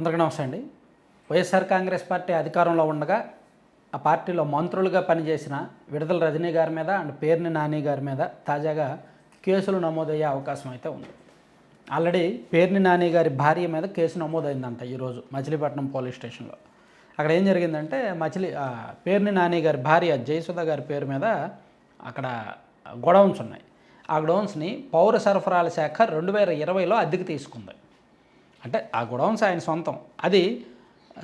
అందరికీ నమస్తే అండి. వైఎస్ఆర్ కాంగ్రెస్ పార్టీ అధికారంలో ఉండగా ఆ పార్టీలో మంత్రులుగా పనిచేసిన విడుదల రజనీ గారి మీద అండ్ పేర్ని నాని గారి మీద తాజాగా కేసులు నమోదయ్యే అవకాశం అయితే ఉంది. ఆల్రెడీ పేర్ని నాని గారి భార్య మీద కేసు నమోదైందంట ఈరోజు మచిలీపట్నం పోలీస్ స్టేషన్లో. అక్కడ ఏం జరిగిందంటే మచిలీ పేర్ని నాని గారి భార్య జయసుధ గారి పేరు మీద అక్కడ గొడౌన్స్ ఉన్నాయి. ఆ గొడౌన్స్ని పౌర సరఫరాల శాఖ రెండు వేల ఇరవైలో అద్దెకు తీసుకుంది. అంటే ఆ గొడౌన్స్ ఆయన సొంతం. అది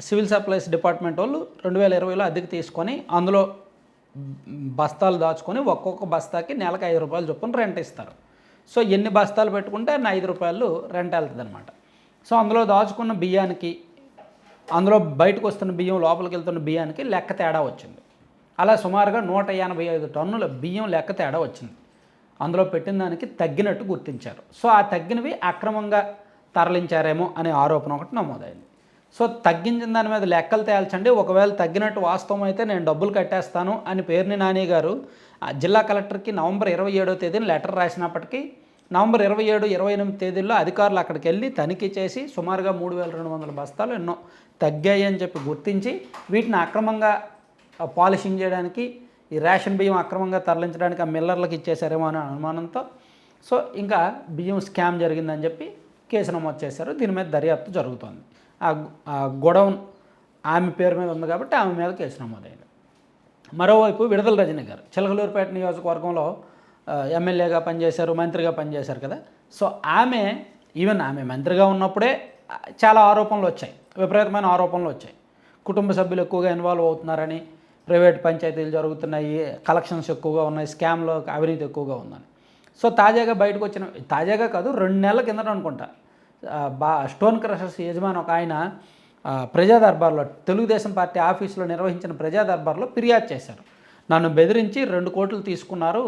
సివిల్ సప్లైస్ డిపార్ట్మెంట్ వాళ్ళు రెండు వేల ఇరవైలో అద్దెకి తీసుకొని అందులో బస్తాలు దాచుకొని ఒక్కొక్క బస్తాకి నెలకు ఐదు రూపాయలు చొప్పున రెంట్ ఇస్తారు. సో ఎన్ని బస్తాలు పెట్టుకుంటే అన్ని ఐదు రూపాయలు రెంట్ వెళ్తుంది అనమాట సో అందులో దాచుకున్న బియ్యానికి అందులో బయటకు వస్తున్న బియ్యం లోపలికి వెళ్తున్న బియ్యానికి లెక్క తేడా వచ్చింది. అలా సుమారుగా నూట ఎనభై ఐదు టన్నుల బియ్యం లెక్క తేడా వచ్చింది. అందులో పెట్టిన దానికి తగ్గినట్టు గుర్తించారు. సో ఆ తగ్గినవి అక్రమంగా తరలించారేమో అనే ఆరోపణ ఒకటి నమోదైంది. సో తగ్గించిన దాని మీద లెక్కలు తేల్చండి. ఒకవేళ తగ్గినట్టు వాస్తవం అయితే నేను డబ్బులు కట్టేస్తాను అని పేర్ని నాని గారు ఆ జిల్లా కలెక్టర్కి నవంబర్ ఇరవై ఏడో తేదీన లెటర్ రాసినప్పటికీ నవంబర్ ఇరవై ఏడు ఇరవై ఎనిమిది తేదీల్లో అధికారులు అక్కడికి వెళ్ళి తనిఖీ చేసి సుమారుగా మూడు వేల రెండు వందల బస్తాలు ఎన్నో తగ్గాయి అని చెప్పి గుర్తించి వీటిని అక్రమంగా పాలిషింగ్ చేయడానికి ఈ రేషన్ బియ్యం అక్రమంగా తరలించడానికి ఆ మిల్లర్లకు ఇచ్చేసారేమో అనే అనుమానంతో సో ఇంకా బియ్యం స్కామ్ జరిగిందని చెప్పి కేసు నమోదు చేశారు. దీని మీద దర్యాప్తు జరుగుతోంది. ఆ గొడౌన్ ఆమె పేరు మీద ఉంది కాబట్టి ఆమె మీద కేసు నమోదైంది. మరోవైపు విడుదల రజని గారు చిలకలూరుపేట నియోజకవర్గంలో ఎమ్మెల్యేగా పనిచేశారు మంత్రిగా పనిచేశారు కదా. సో ఆమె ఈవెన్ ఆమె మంత్రిగా ఉన్నప్పుడే చాలా ఆరోపణలు వచ్చాయి. విపరీతమైన ఆరోపణలు వచ్చాయి. కుటుంబ సభ్యులు ఎక్కువగా ఇన్వాల్వ్ అవుతున్నారని ప్రైవేట్ పంచాయతీలు జరుగుతున్నాయి కలెక్షన్స్ ఎక్కువగా ఉన్నాయి స్కామ్లో అవినీతి ఎక్కువగా ఉందని. సో తాజాగా బయటకు వచ్చిన తాజాగా కాదు రెండు నెలల కిందట అనుకుంటా. బా స్టోన్ క్రషర్స్ యజమాని ఒక ఆయన ప్రజా దర్బార్లో తెలుగుదేశం పార్టీ ఆఫీసులో నిర్వహించిన ప్రజా దర్బార్లో ఫిర్యాదు చేశారు. నన్ను బెదిరించి రెండు కోట్లు తీసుకున్నారు.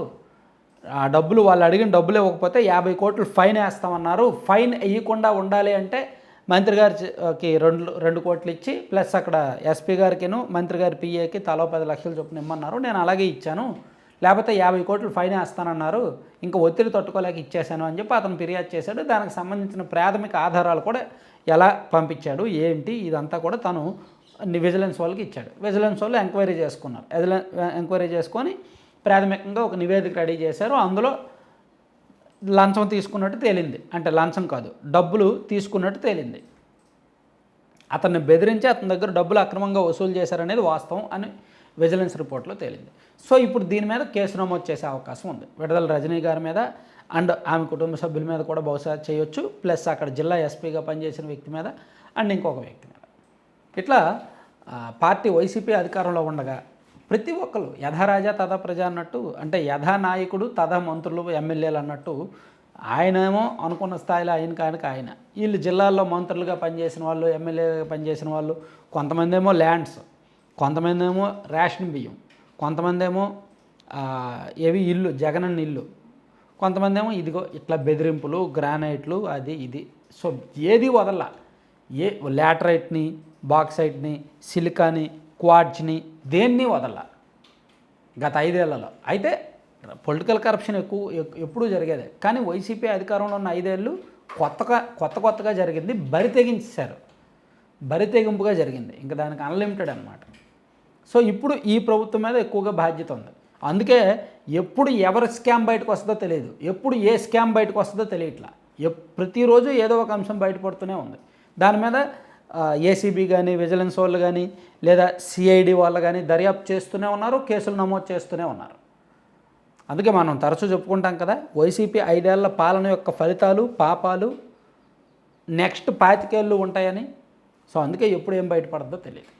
ఆ డబ్బులు వాళ్ళు అడిగిన డబ్బులు ఇవ్వకపోతే యాభై కోట్లు ఫైన్ వేస్తామన్నారు. ఫైన్ వేయకుండా ఉండాలి అంటే మంత్రి గారికి రెండు రెండు కోట్లు ఇచ్చి ప్లస్ అక్కడ ఎస్పీ గారికిను మంత్రి గారి పిఏకి తలో పది లక్షలు చొప్పున ఇమ్మన్నారు. నేను అలాగే ఇచ్చాను. లేకపోతే యాభై కోట్లు ఫైన్ వేస్తానన్నారు ఇంకా ఒత్తిడి తట్టుకోలేక ఇచ్చేశాను అని చెప్పి అతను ఫిర్యాదు చేశాడు. దానికి సంబంధించిన ప్రాథమిక ఆధారాలు కూడా ఎలా పంపించాడు ఏంటి ఇదంతా కూడా తను విజిలెన్స్ వాళ్ళకి ఇచ్చాడు. విజిలెన్స్ వాళ్ళు ఎంక్వైరీ చేసుకున్నారు. ఎంక్వైరీ చేసుకొని ప్రాథమికంగా ఒక నివేదిక రెడీ చేశారు. అందులో లంచం తీసుకున్నట్టు తేలింది. అంటే లంచం కాదు డబ్బులు తీసుకున్నట్టు తేలింది. అతన్ని బెదిరించి అతని దగ్గర డబ్బులు అక్రమంగా వసూలు చేశారనేది వాస్తవం అని విజిలెన్స్ రిపోర్ట్లో తేలింది. సో ఇప్పుడు దీని మీద కేసు నమోదు చేసే అవకాశం ఉంది. విడుదల రజనీ గారి మీద అండ్ ఆమె కుటుంబ సభ్యుల మీద కూడా బహుశా చేయొచ్చు. ప్లస్ అక్కడ జిల్లా ఎస్పీగా పనిచేసిన వ్యక్తి మీద అండ్ ఇంకొక వ్యక్తి మీద. ఇట్లా పార్టీ వైసీపీ అధికారంలో ఉండగా ప్రతి ఒక్కరు యథారాజా తథా ప్రజ అన్నట్టు అంటే యథా నాయకుడు తథా మంత్రులు ఎమ్మెల్యేలు అన్నట్టు ఆయనేమో అనుకున్న స్థాయిలో ఆయన కానికి ఆయన. వీళ్ళు జిల్లాల్లో మంత్రులుగా పనిచేసిన వాళ్ళు ఎమ్మెల్యేగా పనిచేసిన వాళ్ళు కొంతమంది ఏమో ల్యాండ్స్. కొంతమంది ఏమో రేషన్ బియ్యం కొంతమంది ఏమో ఏవి ఇల్లు జగనన్న ఇల్లు కొంతమంది ఏమో ఇదిగో ఇట్లా బెదిరింపులు గ్రానైట్లు అది ఇది. సో ఏది వదల ఏ లాటరైట్ని బాక్సైట్ని సిలికాని క్వాడ్జ్ని దేన్ని వదల గత ఐదేళ్ళలో. అయితే పొలిటికల్ కరప్షన్ ఎక్కువ ఎప్పుడూ జరిగేది. కానీ వైసీపీ అధికారంలో ఉన్న ఐదేళ్ళు కొత్తగా కొత్త కొత్తగా జరిగింది బరి తెగించారు బరి తెగింపుగా జరిగింది. ఇంకా దానికి అన్లిమిటెడ్ అనమాట సో ఇప్పుడు ఈ ప్రభుత్వం మీద ఎక్కువగా బాధ్యత ఉంది. అందుకే ఎప్పుడు ఎవరి స్కామ్ బయటకు వస్తుందో తెలియదు. ఎప్పుడు ఏ స్కామ్ బయటకు వస్తుందో తెలియట్లా. ఎప్ ప్రతిరోజు ఏదో ఒక అంశం బయటపడుతూనే ఉంది. దాని మీద ఏసీబీ కానీ విజిలెన్స్ వాళ్ళు కానీ లేదా సిఐడి వాళ్ళు కానీ దర్యాప్తు చేస్తూనే ఉన్నారు కేసులు నమోదు చేస్తూనే ఉన్నారు. అందుకే మనం తరచూ చెప్పుకుంటాం కదా వైసీపీ ఐదేళ్ళ పాలన యొక్క ఫలితాలు పాపాలు నెక్స్ట్ పాతికేళ్ళు ఉంటాయని. సో అందుకే ఎప్పుడు ఏం బయటపడద్దో తెలియదు.